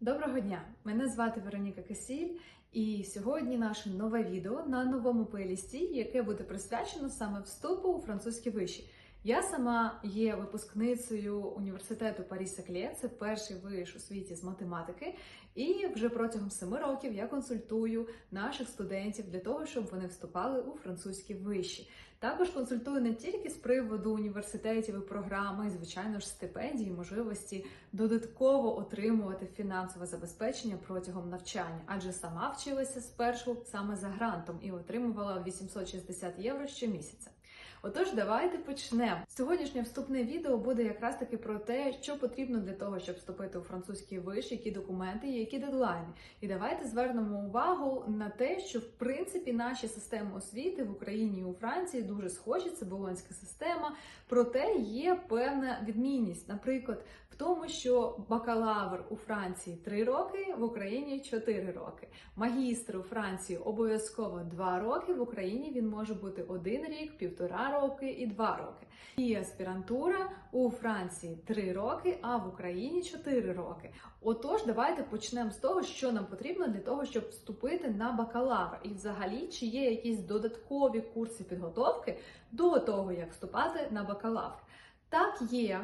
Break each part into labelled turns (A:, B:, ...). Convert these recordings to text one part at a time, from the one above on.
A: Доброго дня! Мене звати Вероніка Кисіль, і сьогодні наше нове відео на новому плейлісті, яке буде присвячено саме вступу у французькі виші. Я сама є випускницею університету Парі Саклє, це перший виш у світі з математики. І вже протягом семи років я консультую наших студентів для того, щоб вони вступали у французькі виші. Також консультую не тільки з приводу університетів і програми, і, звичайно ж, стипендії, можливості додатково отримувати фінансове забезпечення протягом навчання, адже сама вчилася спершу саме за грантом і отримувала 860 євро щомісяця. Отож, давайте почнемо. Сьогоднішнє вступне відео буде якраз таки про те, що потрібно для того, щоб вступити у французький виш, які документи, є, які дедлайни. І давайте звернемо увагу на те, що в принципі наші системи освіти в Україні і у Франції дуже схожі. Це болонська система. Проте є певна відмінність, наприклад, в тому, що бакалавр у Франції 3 роки, в Україні 4 роки. Магістр у Франції обов'язково 2 роки. В Україні він може бути 1 рік, півтора роки і 2 роки. І аспірантура у Франції 3 роки, а в Україні 4 роки. Отож, давайте почнемо з того, що нам потрібно для того, щоб вступити на бакалавр. І взагалі, чи є якісь додаткові курси підготовки до того, як вступати на бакалавр. Так є.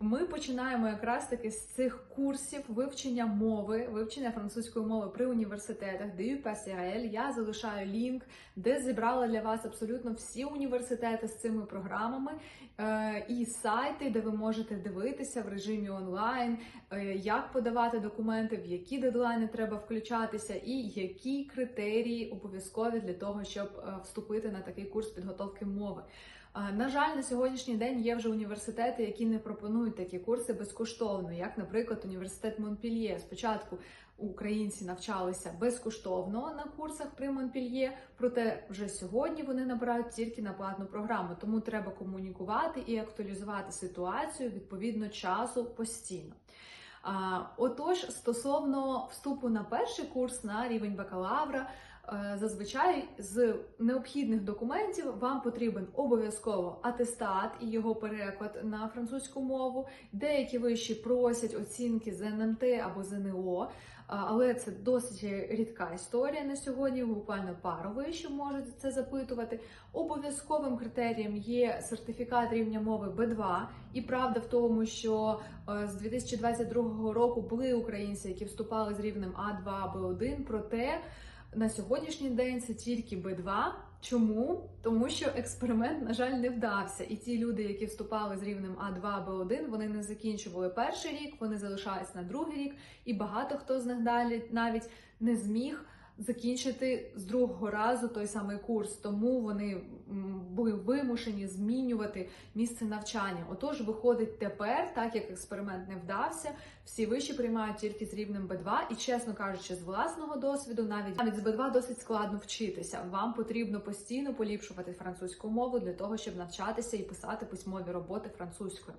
A: Ми починаємо якраз таки з цих курсів вивчення мови, вивчення французької мови при університетах, DU PSRL. Я залишаю лінк, де зібрала для вас абсолютно всі університети з цими програмами е, і сайти, де ви можете дивитися в режимі онлайн, е, як подавати документи, в які дедлайни треба включатися, і які критерії обов'язкові для того, щоб е, вступити на такий курс підготовки мови. На жаль, на сьогоднішній день є вже університети, які не пропонують такі курси безкоштовно, як, наприклад, університет Монпільє. Спочатку українці навчалися безкоштовно на курсах при Монпільє, проте вже сьогодні вони набирають тільки на платну програму. Тому треба комунікувати і актуалізувати ситуацію відповідно часу постійно. Отож, стосовно вступу на перший курс на рівень бакалавра. Е, Зазвичай з необхідних документів вам потрібен обов'язково атестат і його переклад на французьку мову. Деякі виші просять оцінки з НМТ або ЗНО, але це досить рідка історія на сьогодні. Буквально пару вишів можуть це запитувати. Обов'язковим критерієм є сертифікат рівня мови Б2. І правда в тому, що е, з 2022 року були українці, які вступали з рівнем А2 Б1, проте на сьогоднішній день це тільки Б2. Чому? Тому що експеримент, на жаль, не вдався. І ті люди, які вступали з рівнем А2, Б1, вони не закінчували перший рік, вони залишались на другий рік, і багато хто з них далі навіть не зміг закінчити з другого разу той самий курс, тому вони були вимушені змінювати місце навчання. Отож, виходить тепер, так як експеримент не вдався, всі виші приймають тільки з рівнем Б2, і чесно кажучи, з власного досвіду, навіть навіть з Б2 досить складно вчитися. Вам потрібно постійно поліпшувати французьку мову для того, щоб навчатися і писати письмові роботи французькою.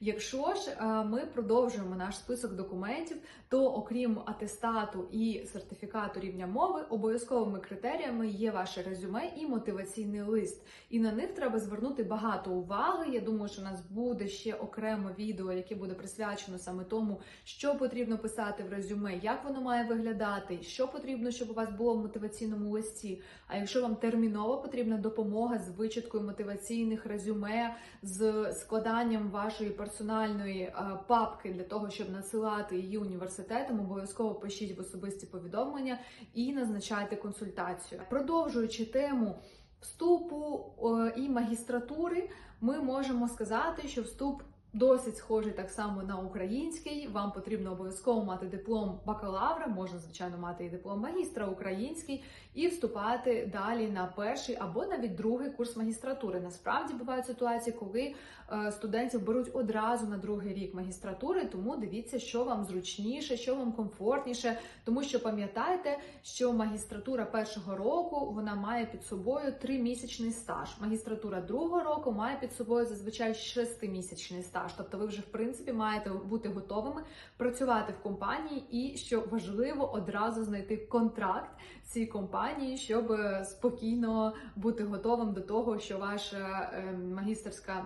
A: Якщо ж е, ми продовжуємо наш список документів, то окрім атестату і сертифікату рівня мови, обов'язковими критеріями є ваше резюме і мотиваційний лист. І на них треба звернути багато уваги. Я думаю, що у нас буде ще окремо відео, яке буде присвячено саме тому, що потрібно писати в резюме, як воно має виглядати, що потрібно, щоб у вас було в мотиваційному листі. А якщо вам терміново потрібна допомога з вичиткою мотиваційних резюме, з складанням вашої персональної е, папки для того, щоб надсилати її університетам, обов'язково пишіть в особисті повідомлення і назначайте консультацію. Продовжуючи тему вступу е, і магістратури, ми можемо сказати, що вступ. Досить схожий так само на український. Вам потрібно обов'язково мати диплом бакалавра, можна, звичайно, мати і диплом магістра український, і вступати далі на перший або навіть другий курс магістратури. Насправді бувають ситуації, коли е, студентів беруть одразу на другий рік магістратури, тому дивіться, що вам зручніше, що вам комфортніше, тому що пам'ятайте, що магістратура першого року вона має під собою тримісячний стаж. Магістратура другого року має під собою зазвичай шестимісячний стаж. Тобто, ви вже в принципі маєте бути готовими працювати в компанії, і що важливо одразу знайти контракт цій компанії, щоб е, спокійно бути готовим до того, що ваша е, магістерська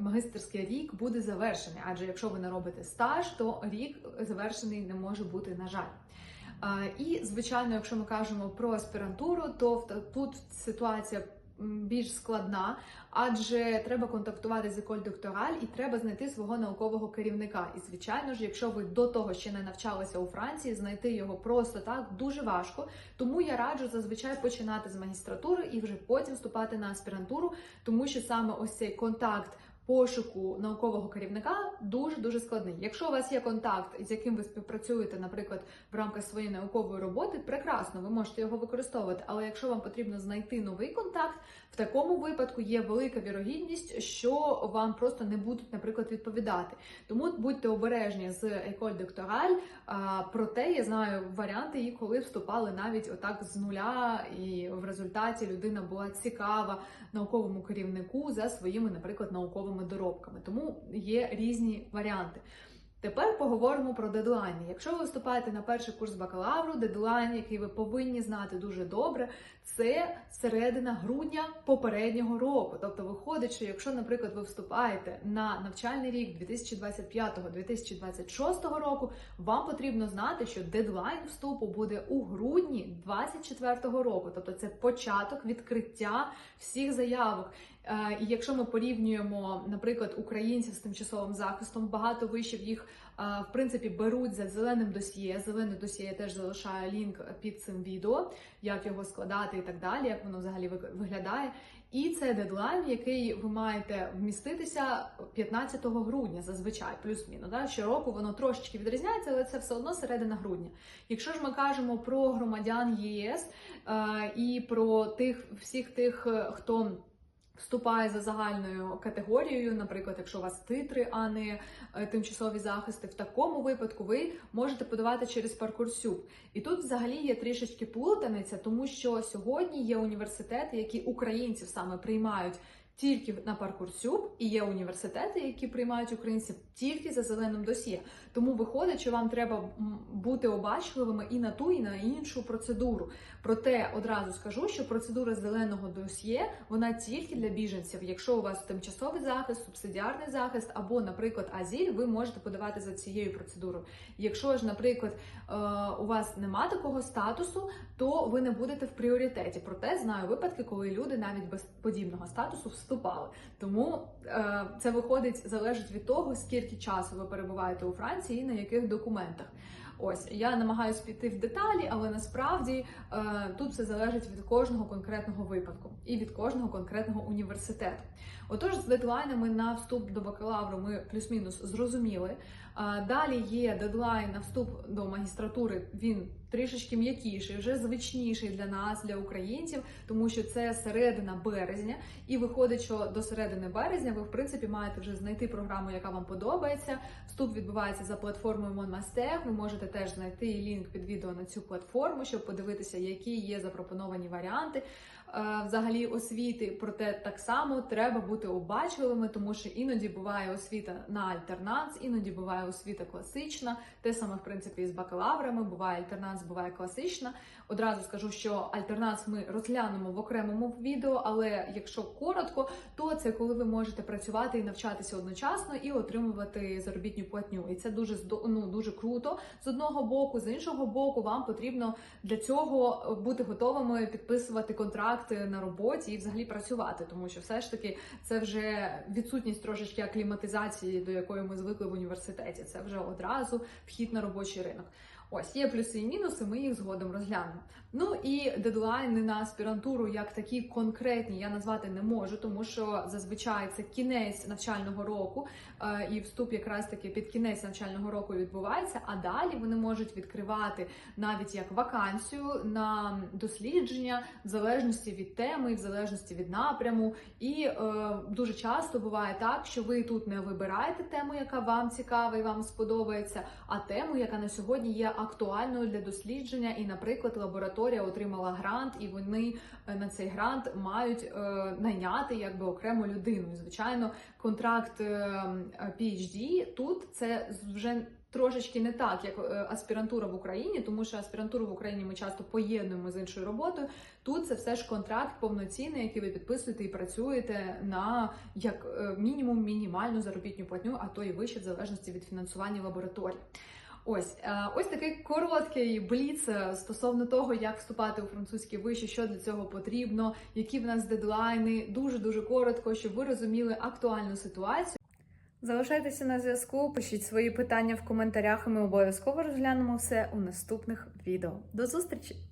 A: магистерський рік буде завершений. Адже якщо ви не робите стаж, то рік завершений не може бути, на жаль. І звичайно, якщо ми кажемо про аспірантуру, то тут ситуація більш складна, адже треба контактувати з Еколь Доктораль і треба знайти свого наукового керівника. І звичайно ж, якщо ви до того ще не навчалися у Франції, знайти його просто так дуже важко. Тому я раджу зазвичай починати з магістратури і вже потім вступати на аспірантуру, тому що саме ось цей контакт. Пошуку наукового керівника дуже дуже складний. Якщо у вас є контакт, з яким ви співпрацюєте, наприклад, в рамках своєї наукової роботи, прекрасно, ви можете його використовувати. Але якщо вам потрібно знайти новий контакт, в такому випадку є велика вірогідність, що вам просто не будуть, наприклад, відповідати. Тому будьте обережні з Еколь Доктораль. Проте я знаю варіанти, і коли вступали навіть отак з нуля, і в результаті людина була цікава науковому керівнику за своїми, наприклад, науковими доробками. Тому є різні варіанти. Тепер поговоримо про дедлайни. Якщо ви вступаєте на перший курс бакалавру, дедлайн, який ви повинні знати дуже добре, це середина грудня попереднього року. Тобто, виходить, що якщо, наприклад, ви вступаєте на навчальний рік 2025-2026 року, вам потрібно знати, що дедлайн вступу буде у грудні 2024 року. Тобто, це початок відкриття всіх заявок. Е, І якщо ми порівнюємо, наприклад, українців з тимчасовим захистом, багато вишів їх е, в принципі беруть за зеленим досьє. Зелене досьє я теж залишаю лінк під цим відео, як його складати і так далі, як воно взагалі виглядає. І це дедлайн, який ви маєте вміститися 15 грудня, зазвичай, плюс-мінус. Да? Щороку воно трошечки відрізняється, але це все одно середина грудня. Якщо ж ми кажемо про громадян ЄС е, і про тих всіх тих, хто вступає за загальною категорією, наприклад, якщо у вас титри, а не е, тимчасові захисти, в такому випадку ви можете подавати через паркурсюб. І тут взагалі є трішечки плутаниця, тому що сьогодні є університети, які українців саме приймають. Тільки на паркурсюб і є університети, які приймають українців тільки за зеленим досьє. Тому виходить, що вам треба бути обачливими і на ту, і на іншу процедуру. Проте одразу скажу, що процедура зеленого досьє вона тільки для біженців. Якщо у вас тимчасовий захист, субсидіарний захист або, наприклад, азіль, ви можете подавати за цією процедурою. Якщо ж, наприклад, е, у вас нема такого статусу, то ви не будете в пріоритеті. Проте знаю випадки, коли люди навіть без подібного статусу вступали. Тому е, це виходить залежить від того, скільки часу ви перебуваєте у Франції і на яких документах. Ось я намагаюся піти в деталі, але насправді е, тут все залежить від кожного конкретного випадку і від кожного конкретного університету. Отож, з дедлайнами на вступ до бакалавру ми плюс-мінус зрозуміли. А, Далі є дедлайн на вступ до магістратури. Він трішечки м'якіший, вже звичніший для нас, для українців, тому що це середина березня, і виходить, що до середини березня ви в принципі маєте вже знайти програму, яка вам подобається. Вступ відбувається за платформою MonMastech, Ви можете теж знайти лінк під відео на цю платформу, щоб подивитися, які є запропоновані варіанти. Е, Взагалі освіти, проте так само треба бути обачливими, тому що іноді буває освіта на альтернанс, іноді буває освіта класична. Те саме в принципі і з бакалаврами. Буває альтернанс, буває класична. Одразу скажу, що альтернанс ми розглянемо в окремому відео, але якщо коротко, то це коли ви можете працювати і навчатися одночасно і отримувати заробітну платню. І це дуже ну, дуже круто з одного боку, з іншого боку, вам потрібно для цього бути готовими підписувати контракти на роботі і взагалі працювати, тому що все ж таки це вже відсутність трошечки акліматизації, до якої ми звикли в університеті. Це вже одразу вхід на робочий ринок. Ось є плюси і мінуси, ми їх згодом розглянемо. Ну і дедлайни на аспірантуру як такі конкретні я назвати не можу, тому що зазвичай це кінець навчального року, е, і вступ якраз таки під кінець навчального року відбувається. А далі вони можуть відкривати навіть як вакансію на дослідження в залежності від теми, в залежності від напряму. І е, дуже часто буває так, що ви тут не вибираєте тему, яка вам цікава і вам сподобається, а тему, яка на сьогодні є актуальною для дослідження, і, наприклад, лабораторія отримала грант, і вони е, на цей грант мають е, найняти якби окрему людину. Звичайно, контракт е, PhD тут це вже Трошечки не так, як е, аспірантура в Україні, тому що аспірантуру в Україні ми часто поєднуємо з іншою роботою. Тут це все ж контракт повноцінний, який ви підписуєте і працюєте на як е, мінімум мінімальну заробітну платню, а то і вище в залежності від фінансування лабораторій. Ось е, ось такий короткий бліц е, стосовно того, як вступати у французькі виші, що для цього потрібно, які в нас дедлайни. Дуже дуже коротко, щоб ви розуміли актуальну ситуацію. Залишайтеся на зв'язку, пишіть свої питання в коментарях, і ми обов'язково розглянемо все у наступних відео. До зустрічі!